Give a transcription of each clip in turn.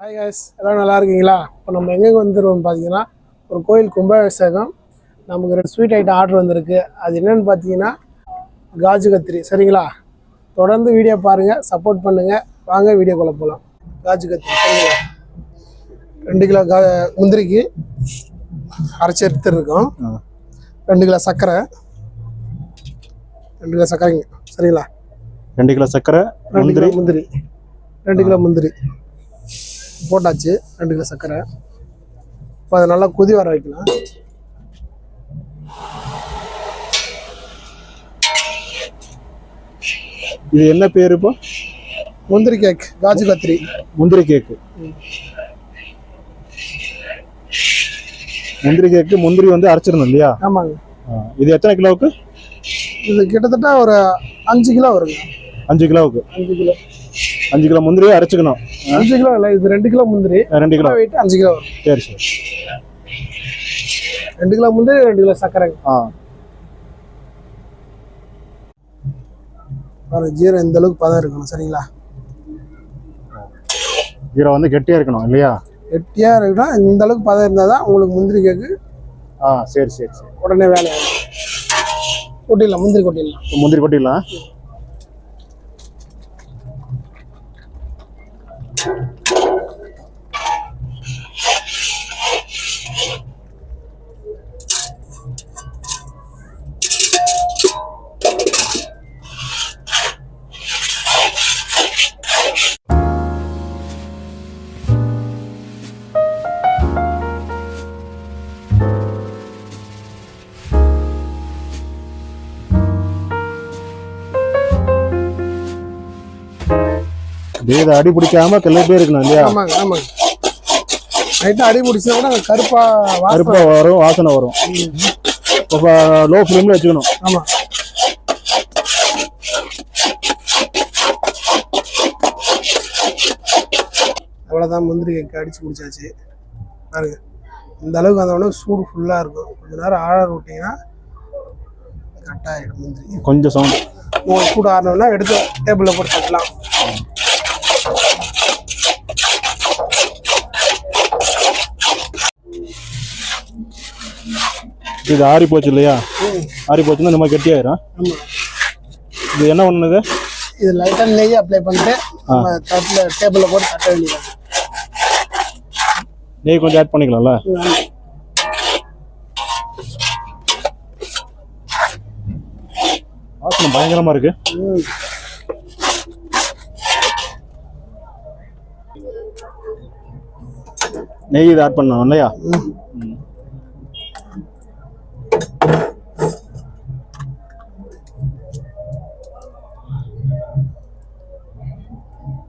Hi guys எல்லாம் நல்லா இருக்கீங்களா? இப்போ நம்ம எங்கெங்கே வந்துருவோம் பார்த்தீங்கன்னா ஒரு கோயில் கும்பாபிஷேகம். நமக்கு ரெண்டு ஸ்வீட் ஐட்டம் ஆர்டர் வந்திருக்கு. அது என்னன்னு பார்த்தீங்கன்னா காஜு கத்திரி. சரிங்களா? தொடர்ந்து வீடியோ பாருங்கள் சப்போர்ட் பண்ணுங்கள் வாங்க வீடியோக்குள்ளே போகலாம் காஜு கத்திரி சரிங்களா? ரெண்டு கிலோ கா முந்திரிக்கு அரைச்சி எடுத்துருக்கோம் ரெண்டு கிலோ சர்க்கரை. ரெண்டு கிலோ சர்க்கரைங்க சரிங்களா? ரெண்டு கிலோ சர்க்கரை ரெண்டு கிலோ முந்திரி. ரெண்டு கிலோ முந்திரி. போட்டாச்சு ரெண்டு கிலோ சர்க்கரை. இப்போ அதை நல்லா கொதி வர வைக்கலாம். இது என்ன பேர் இப்போ? முந்திரி கேக் காஜு கத்திரி. முந்திரி கேக்கு. முந்திரி கேக்கு முந்திரி வந்து அரைச்சிடணும் இல்லையா? ஆமாங்க. இது எத்தனை கிலோவுக்கு? இது கிட்டத்தட்ட ஒரு அஞ்சு கிலோ வருங்க. அஞ்சு கிலோவுக்கு. அஞ்சு கிலோ. அஞ்சு கிலோ முந்திரியை அரைச்சிக்கணும். அஞ்சு கிலோ இல்லை இது ரெண்டு கிலோ முந்திரி. ரெண்டு கிலோ. வெயிட் அஞ்சு கிலோ. சரி சரி. ரெண்டு கிலோ முந்திரி ரெண்டு கிலோ சர்க்கரைங்க ஆ. பாருங்க ஜீரோ இந்த அளவுக்கு பதம் இருக்கணும் சரிங்களா? ஜீரோ வந்து கெட்டியாக இருக்கணும் இல்லையா? கெட்டியாக இருக்குன்னா இந்த அளவுக்கு பதம் இருந்தால் தான் உங்களுக்கு முந்திரி கேக்கு ஆ சரி சரி சரி. உடனே வேலையாகும். கொட்டிடலாம் முந்திரி கொட்டிடலாம். முந்திரி கொட்டிடலாம். Thank you. இதை அடி பிடிக்காம கிளப்பிட்டே இருக்கணும் இல்லையா? ஆமாங்க ஆமாங்க. லைட்டாக அடி முடிச்சா கூட கருப்பா கருப்பாக வரும் வாசனை வரும். இப்போ லோ ஃப்ளேமில் வச்சுக்கணும். ஆமாம் அவ்வளோதான் முந்திரி கேக் அடிச்சு முடிச்சாச்சு பாருங்க. இந்த அளவுக்கு வந்தோடனே சூடு ஃபுல்லாக இருக்கும். கொஞ்ச நேரம் ஆழ விட்டிங்கன்னா கரெக்டாக ஆகிடும் முந்திரி. கொஞ்சம் சவுண்ட் சூடு ஆறினோம்னா எடுத்து டேபிளில் போட்டு தட்டலாம். இது ஆறி போச்சு இல்லையா? ஆறி போச்சுன்னா இந்த மாதிரி கெட்டியாயிரும் இது என்ன பண்ணுது? இது லைட்டாக நெய் அப்ளை பண்ணிட்டு நம்ம தட்டில் டேபிளில் போட்டு தட்ட வேண்டியது நெய் கொஞ்சம் ஆட் பண்ணிக்கலாம்ல? வாசனை பயங்கரமா இருக்கு. நெய் இது ஆட் பண்ணணும் இல்லையா.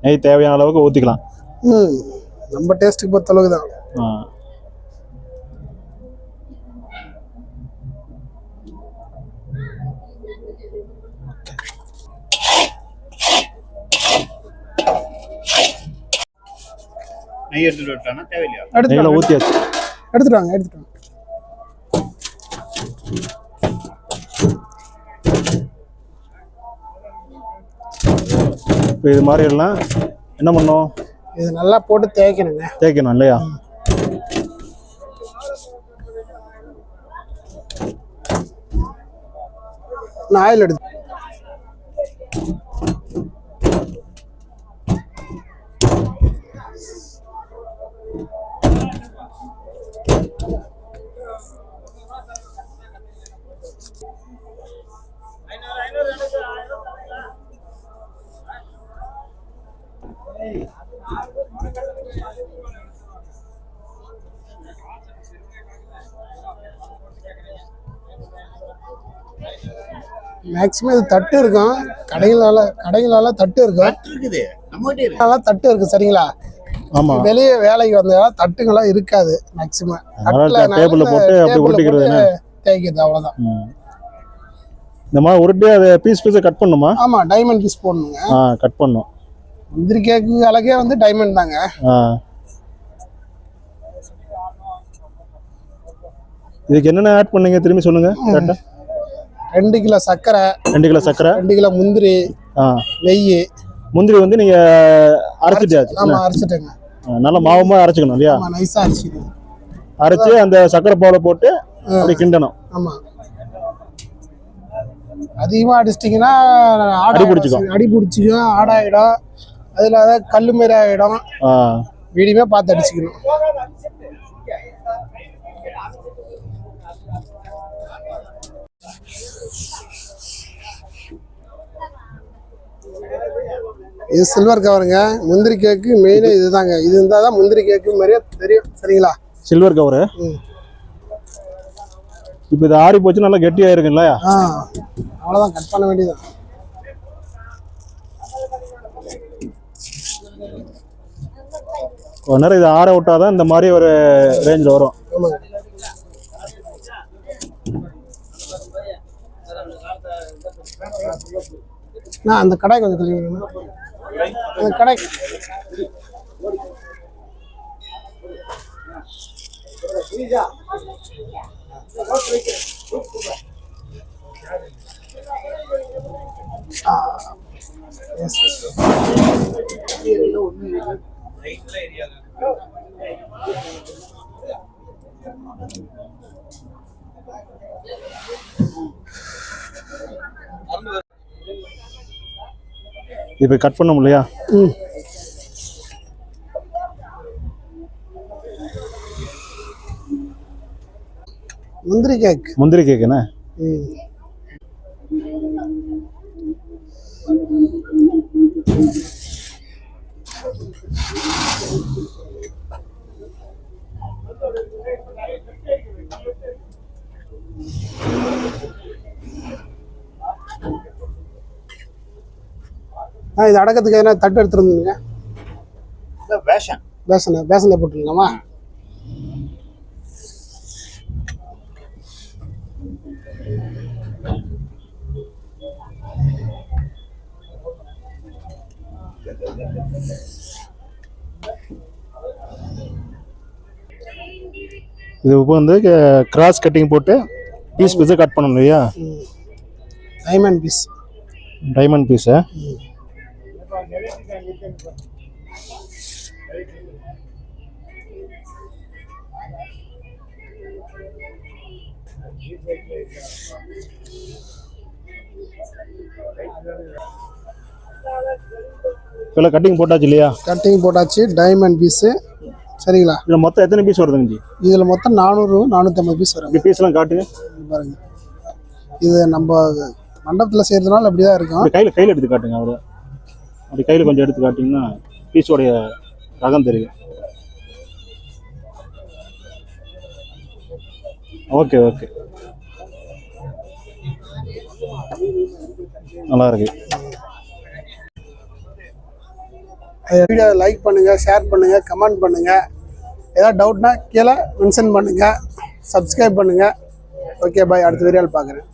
நெய் தேவையான அளவுக்கு ஊற்றிக்கலாம் ம். நம்ம டேஸ்ட்டுக்கு பொறுத்த அளவுக்கு தான். ஆ. நெய் எடுத்துட்டு விட்டானா தேவையில்லையா நெய்யில் வாங்க. ஊற்றியாச்சு எடுத்துட்டு வாங்க எடுத்துட்டு வாங்க. இப்போ இது மாதிரி எல்லாம் என்ன பண்ணோம்? இது நல்லா போட்டு தேய்க்கணுங்க. தேய்க்கணும் இல்லையா? நான் ஆயில் எடுத்து மேக்ஸிமம் இது தட்டு இருக்கும் கடைகளால கடைகளால தட்டு இருக்கும் இருக்குது. தட்டு இருக்கு சரிங்களா? ஆமாம் வெளியே வேலைக்கு வந்தா தட்டுங்களாம் இருக்காது மேக்ஸிமம் டேபிளில் போட்டு அப்படி உருட்டிக்கிறது என்ன? தேய்க்கிறது அவ்வளவுதான். இந்த மாதிரி உருட்டி அதை பீஸ் பீஸை கட் பண்ணுமா ஆமா டைமண்ட் பீஸ் போடணுங்க. கட் பண்ணும் முந்திரி கேக்கு அழகே வந்து டைமண்ட் தாங்க. இதுக்கு என்னென்ன ஆட் பண்ணீங்க திரும்பி சொல்லுங்க கரெக்டா ரெண்டு கிலோ சர்க்கரை ரெண்டு கிலோ சர்க்கரை. ரெண்டு கிலோ முந்திரி ஆ. நெய். முந்திரி வந்து நீங்க அரைச்சிட்டியாச்சு ஆமா அரைச்சிட்டேங்க. நல்லா மாவமா அரைச்சிக்கணும் இல்லையா? ஆமாம் நைஸாக அடிச்சுக்கணும் அரைச்சு அந்த சக்கரை பாலை போட்டு அப்படி கிண்டணும். ஆமாம் அதிகமாக அடிச்சிட்டிங்கன்னா ஆடை அடி பிடிச்சிக்கும். அடி பிடிச்சிக்கும் ஆடாயிடும். அதில் அதாவது கல் மாரி ஆகிடும் வீடியுமே பார்த்து அடிச்சுக்கணும். இது சில்வர் கவருங்க முந்திரி கேக்கு மெயினாக இதுதாங்க. இது இருந்தால் தான் முந்திரி கேக்கு மாதிரியே தெரியும். சரிங்களா? சில்வர் கவரு இப்போ இது ஆறி போச்சு நல்லா கெட்டியாக அவ்வளோதான் கட் பண்ண வேண்டியதுதான். ஒரு நேரம் இதை ஆற விட்டாதான் இந்த மாதிரி ஒரு ரேஞ்சில் வரும் நான் அந்த கடை கொஞ்சம் தெளிவு அந்த கடை ஒன்று. இப்போ கட் பண்ண முடியலையா ம். முந்திரி கேக் முந்திரி கேக்குண்ணே ம். ஆ இது அடக்கத்துக்கு எதனா தட்டு எடுத்துருந்துங்க? வேஷன் பேசனை பேசனை போட்டுருங்கம்மா இது வந்து கிராஸ் கட்டிங் போட்டு பீஸ் பீஸாக கட் பண்ணணும் இல்லையா? டைமண்ட் பீஸ் டைமண்ட் பீஸை இப்போ கட்டிங் போட்டாச்சு இல்லையா? கட்டிங் போட்டாச்சு டைமண்ட் பீஸு சரிங்களா? இதில் மொத்தம் எத்தனை பீஸ் வருதுங்க ஜி? இதில் மொத்தம் நானூறு நானூற்றம்பது பீஸ் வரும் இப்படி பீஸ்லாம் காட்டுங்க. பாருங்க. இது நம்ம மண்டபத்தில் செய்கிறதுனால அப்படி தான் இருக்கும் கையில் கையில் எடுத்து காட்டுங்க அவர். அப்படி கையில் கொஞ்சம் எடுத்து காட்டிங்கன்னா பீஸோடைய ரகம் தெரியும். Okay okay. நல்லா இருக்கு. வீடியோ லைக் பண்ணுங்கள் ஷேர் பண்ணுங்கள் கமெண்ட் பண்ணுங்கள் ஏதாவது டவுட்னா கீழே மென்ஷன் பண்ணுங்கள் சப்ஸ்கிரைப் பண்ணுங்கள் ஓகே பாய் அடுத்த வீடியோவில் பார்க்குறேன்.